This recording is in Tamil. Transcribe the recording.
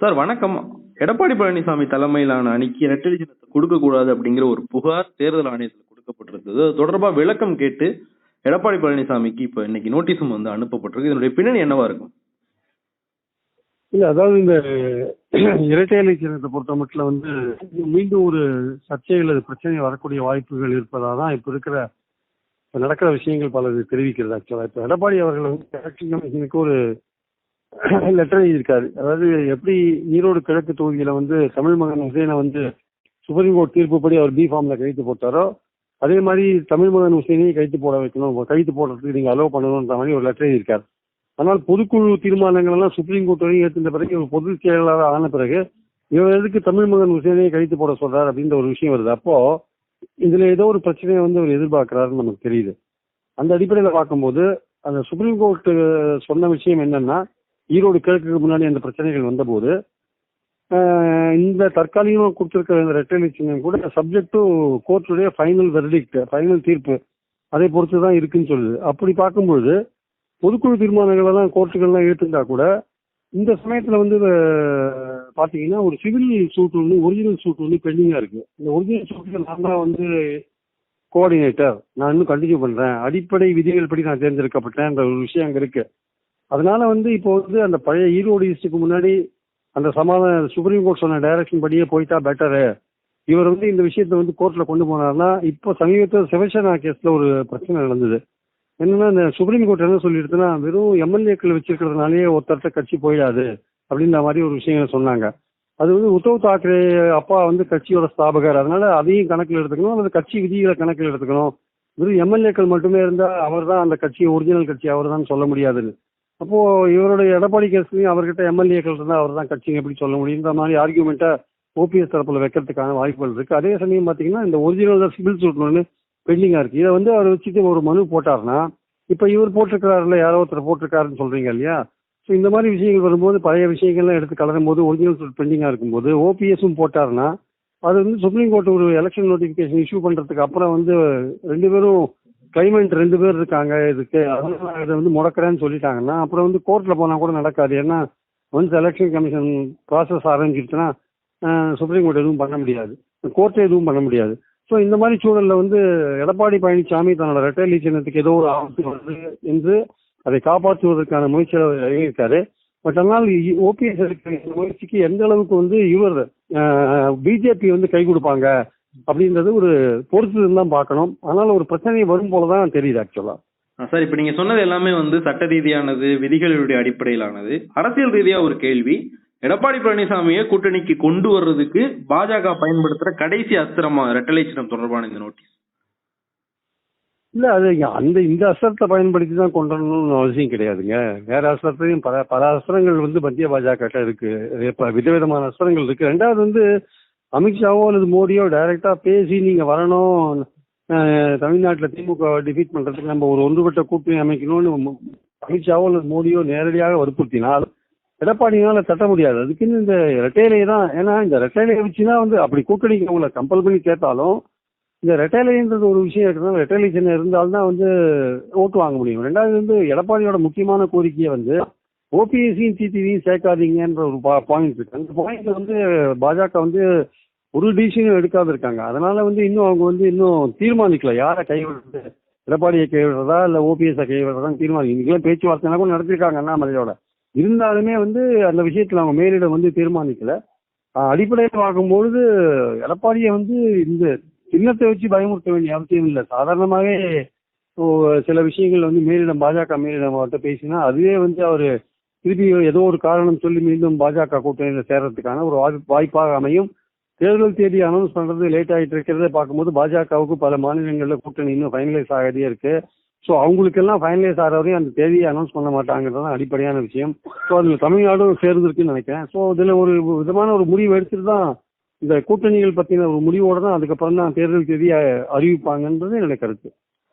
சார் வணக்கம். எடப்பாடி பழனிசாமி தலைமையிலான அணிக்கு இரட்டை சின்னத்தை கொடுக்க கூடாது அப்படிங்கிற ஒரு புகார் தேர்தல் ஆணையத்தில் கொடுக்கப்பட்டிருந்தது அது தொடர்பா விளக்கம் கேட்டு எடப்பாடி பழனிசாமிக்கு இப்ப இன்னைக்கு நோட்டீஸும் வந்து அனுப்பப்பட்டிருக்கு. இதனுடைய பின்னணி என்னவா இருக்கும்? இல்ல அதாவது இந்த இரட்டை இலை சின்னத்தை பொறுத்த மட்டும் வந்து மீண்டும் ஒரு சர்ச்சைகள் அது பிரச்சனை வரக்கூடிய வாய்ப்புகள் இருப்பதா தான் இப்ப இருக்கிற இப்ப நடக்கிற விஷயங்கள் பல தெரிவிக்கிறது ஆக்சுவலா இப்ப எடப்பாடி அவர்கள் வந்து எலெக்ஷன் கமிஷனுக்கு ஒரு லெட்டர் எழுதியிருக்காரு. அதாவது எப்படி ஈரோடு கிழக்கு தொகுதியில வந்து தமிழ் மகன் ஹுசேனை வந்து சுப்ரீம் கோர்ட் தீர்ப்புப்படி அவர் பி ஃபார்ம்ல கைத்து போட்டாரோ அதே மாதிரி தமிழ் மகன் ஹுசேனையும் கைத்து போட வைக்கணும் கைத்து போடுறதுக்கு நீங்க அலோவ் பண்ணணுன்ற மாதிரி ஒரு லெட்டர் எழுதியிருக்காரு. ஆனால் பொதுக்குழு தீர்மானங்கள் எல்லாம் சுப்ரீம் கோர்ட் வரையும் ஏற்றின பிறகு இவர் பொது செயலாளர் ஆன பிறகு இவர் எதுக்கு தமிழ் மகன் ஹுசேனையை கைத்து போட சொல்றாரு அப்படின்ற ஒரு விஷயம் வருது. அப்போ இதுல ஏதோ ஒரு பிரச்சனையை வந்து அவர் எதிர்பார்க்கிறாருன்னு நமக்கு தெரியுது. அந்த அடிப்படையில பார்க்கும்போது அந்த சுப்ரீம் கோர்ட் சொன்ன விஷயம் என்னன்னா ஈரோடு கிழக்குக்கு முன்னாடி அந்த பிரச்சனைகள் வந்தபோது இந்த தற்காலிகமாக கொடுத்துருக்கிற இந்த ரெட்டை சின்னம் கூட சப்ஜெக்ட் டு கோர்ட்டுடைய ஃபைனல் வெர்டிக்ட் ஃபைனல் தீர்ப்பு அதை பொறுத்து தான் இருக்குன்னு சொல்லுது. அப்படி பார்க்கும்பொழுது பொதுக்குழு தீர்மானங்கள் எல்லாம் கோர்ட்டுகள்லாம் ஏற்றுந்தா கூட இந்த சமயத்தில் வந்து பார்த்தீங்கன்னா ஒரு சிவில் சூட் ஒன்று ஒரிஜினல் சூட் ஒன்று பெண்டிங்காக இருக்கு. இந்த ஒரிஜினல் சூட்டுக்கு நான் தான் வந்து கோஆர்டினேட்டர் நான் இன்னும் கண்டினியூ பண்ணுறேன் அடிப்படை விதிகள் படி நான் தேர்ந்தெடுக்கப்பட்டேன். ஒரு விஷயம் அங்கே இருக்குது அதனால வந்து இப்போ வந்து அந்த பழைய ஈரோடு ஈஸ்டுக்கு முன்னாடி அந்த சமாதான சுப்ரீம் கோர்ட் சொன்ன டைரக்ஷன் படியே போயிட்டா பெட்டரு இவர் வந்து இந்த விஷயத்த வந்து கோர்ட்ல கொண்டு போனார்னா இப்போ சமீபத்தில் சிவசேனா கேஸ்ல ஒரு பிரச்சனை நடந்தது. என்னன்னா இந்த சுப்ரீம் கோர்ட் என்ன சொல்லிடுதுன்னா வெறும் எம்எல்ஏக்கள் வச்சிருக்கிறதுனாலே ஒருத்தர்ட்ட கட்சி போயிடாது அப்படின்ற மாதிரி ஒரு விஷயங்களை சொன்னாங்க. அது வந்து உத்தவ் தாக்கரே அப்பா வந்து கட்சியோட ஸ்தாபகர். அதனால அதையும் கணக்கில் எடுத்துக்கணும் அல்லது கட்சி விதிகளை கணக்கில் எடுத்துக்கணும். வெறும் எம்எல்ஏக்கள் மட்டுமே இருந்தால் அவர் தான் அந்த கட்சி ஒரிஜினல் கட்சி அவர் தான் சொல்ல முடியாதுன்னு அப்போ இவருடைய எடப்பாடி கேஸ்லயும் அவர்கிட்ட எம்எல்ஏக்கள் இருந்தா அவர் தான் கட்சிங்க எப்படி சொல்ல முடியுன்ற மாதிரி ஆர்கியூமெண்ட்டை ஓபிஎஸ் தரப்புல வைக்கிறதுக்கான வாய்ப்புகள் இருக்கு. அதே சமயம் பாத்தீங்கன்னா இந்த ஒரிஜினல் சிவில் சூட் ஒன்று பெண்டிங்கா இருக்கு. இதை வந்து அவர் வச்சுட்டு ஒரு மனு போட்டாருன்னா இப்ப இவர் போட்டிருக்கிறாருல யாரோ ஒருத்தர் போட்டிருக்காருன்னு சொல்றீங்க இல்லையா? ஸோ இந்த மாதிரி விஷயங்கள் வரும்போது பழைய விஷயங்கள்லாம் எடுத்து கலரும் போது ஒரிஜினல் சூட் பெண்டிங்கா இருக்கும்போது ஓபிஎஸும் போட்டாருன்னா அது வந்து சுப்ரீம் கோர்ட் ஒரு எலெக்ஷன் நோட்டிபிகேஷன் இஷ்யூ பண்றதுக்கு அப்புறம் வந்து ரெண்டு பேரும் கிளைமேட் ரெண்டு பேர் இருக்காங்க இதுக்கு அதனால இதை வந்து முடக்கிறேன்னு சொல்லிட்டாங்கன்னா அப்புறம் வந்து கோர்ட்ல போனா கூட நடக்காது. ஏன்னா ஒன்ஸ் எலெக்ஷன் கமிஷன் ப்ராசஸ் ஆரம்பிச்சிருச்சுன்னா சுப்ரீம் கோர்ட் எதுவும் பண்ண முடியாது. கோர்ட்டே எதுவும் பண்ண முடியாது. ஸோ இந்த மாதிரி சூழலில் வந்து எடப்பாடி பழனிசாமி தன்னோட ரெட்டைலி சின்னத்துக்கு ஏதோ ஒரு ஆபத்து வருது என்று அதை காப்பாற்றுவதற்கான முயற்சியில் இறங்கியிருக்காரு. பட் ஆனால் ஓபிஎஸ் எடுக்கிற இந்த முயற்சிக்கு எந்த அளவுக்கு வந்து இவர் பிஜேபி வந்து கை கொடுப்பாங்க? அப்படின்றது ஒரு பொறுத்து தான் பார்க்கணும். ஆனால் ஒரு பிரச்சனை வரும் போல தான் தெரியுது ஆக்சுவலா சார் இப்ப நீங்க சொன்னது எல்லாமே வந்து சட்ட ரீதியானது விதிகளுடைய அடிப்படையிலானது. அரசியல் ரீதியா ஒரு கேள்வி. எடப்பாடி பழனிசாமியை கூட்டணிக்கு கொண்டு வர்றதுக்கு பாஜக பயன்படுத்துற கடைசி அஸ்திரமா ரெட்டலை சின்னம் தொடர்பான இந்த நோட்டீஸ்? இல்ல அது அந்த இந்த அஸ்திரத்தை பயன்படுத்தி தான் கொண்டு வரணும்னு அவசியம் கிடையாதுங்க. வேற அஸ்திரத்தையும் பல பல அஸ்திரங்கள் வந்து மத்திய பாஜக கிட்ட இருக்கு விதவிதமான அஸ்திரங்கள் இருக்கு. ரெண்டாவது வந்து அமித்ஷாவோ அல்லது மோடியோ டைரக்டா பேசி நீங்க வரணும். தமிழ்நாட்டில் திமுக டிஃபீட் பண்றதுக்கு நம்ம ஒரு ஒன்றுபட்ட கூட்டணி அமைக்கணும்னு அமித்ஷாவோ அல்லது மோடியோ நேரடியாக வற்புறுத்தினால் எடப்பாடியால தட்ட முடியாது. அதுக்குன்னு இந்த ரெட்டையிலே தான் ஏன்னா இந்த ரெட்டையிலையை வச்சுன்னா வந்து அப்படி கூட்டணிக்கு அவங்களை கம்பல் பண்ணி கேட்டாலும் இந்த ரெட்டைலைன்றது ஒரு விஷயம் இருக்கிறதுனால ரெட்டைலை சின்ன இருந்தால்தான் வந்து ஓட்டு வாங்க முடியும். ரெண்டாவது வந்து எடப்பாடியோட முக்கியமான கோரிக்கையை வந்து ஓபிஎஸ்சியும் டிடிவியும் சேர்க்காதீங்கன்ற ஒரு பாயிண்ட் இருக்கு. அந்த பாயிண்ட்ல வந்து பாஜக வந்து ஒரு டிசிஷனும் எடுக்காத இருக்காங்க அதனால வந்து இன்னும் அவங்க வந்து இன்னும் தீர்மானிக்கல. யாரை கைவிடுறது? எடப்பாடியை கைவிடுறதா? இல்ல ஓபிஎஸ் கைவிடுறதா தீர்மானிக்கும் இன்னைக்கெல்லாம் பேச்சுவார்த்தைனா கூட நடத்திருக்காங்க அண்ணாமலையோட இருந்தாலுமே வந்து அந்த விஷயத்துல அவங்க மேலிடம் வந்து தீர்மானிக்கல. அடிப்படையில் பார்க்கும்பொழுது எடப்பாடியை வந்து இந்த சின்னத்தை வச்சு பயமுறுத்த வேண்டிய அவசியம் இல்லை. சாதாரணமாகவே இப்போ சில விஷயங்கள் வந்து மேலிடம் பாஜக மேலிடம் அவர்கிட்ட பேசினா அதுவே வந்து அவர் திருப்பி ஏதோ ஒரு காரணம் சொல்லி மீண்டும் பாஜக கூட்டணியில் சேர்றதுக்கான ஒரு வாய்ப்பு வாய்ப்பாக அமையும். தேர்தல் தேதி அனௌன்ஸ் பண்றது லேட் ஆகிட்டு இருக்கிறத பார்க்கும்போது பாஜகவுக்கு பல மாநிலங்களில் கூட்டணி இன்னும் ஃபைனலைஸ் ஆகாதே இருக்கு. ஸோ அவங்களுக்கெல்லாம் ஃபைனலைஸ் ஆகிற வரையும் அந்த தேதியை அனௌன்ஸ் பண்ண மாட்டாங்கன்றதுதான் அடிப்படையான விஷயம். ஸோ அதில் தமிழ்நாடும் சேர்ந்துருக்குன்னு நினைக்கிறேன். ஸோ இதில் ஒரு விதமான ஒரு முடிவு எடுத்துட்டு தான் இந்த கூட்டணிகள் பற்றின ஒரு முடிவோட தான் அதுக்கப்புறம் தான் தேர்தல் தேதியை அறிவிப்பாங்கன்றது என்னுடைய கருத்து.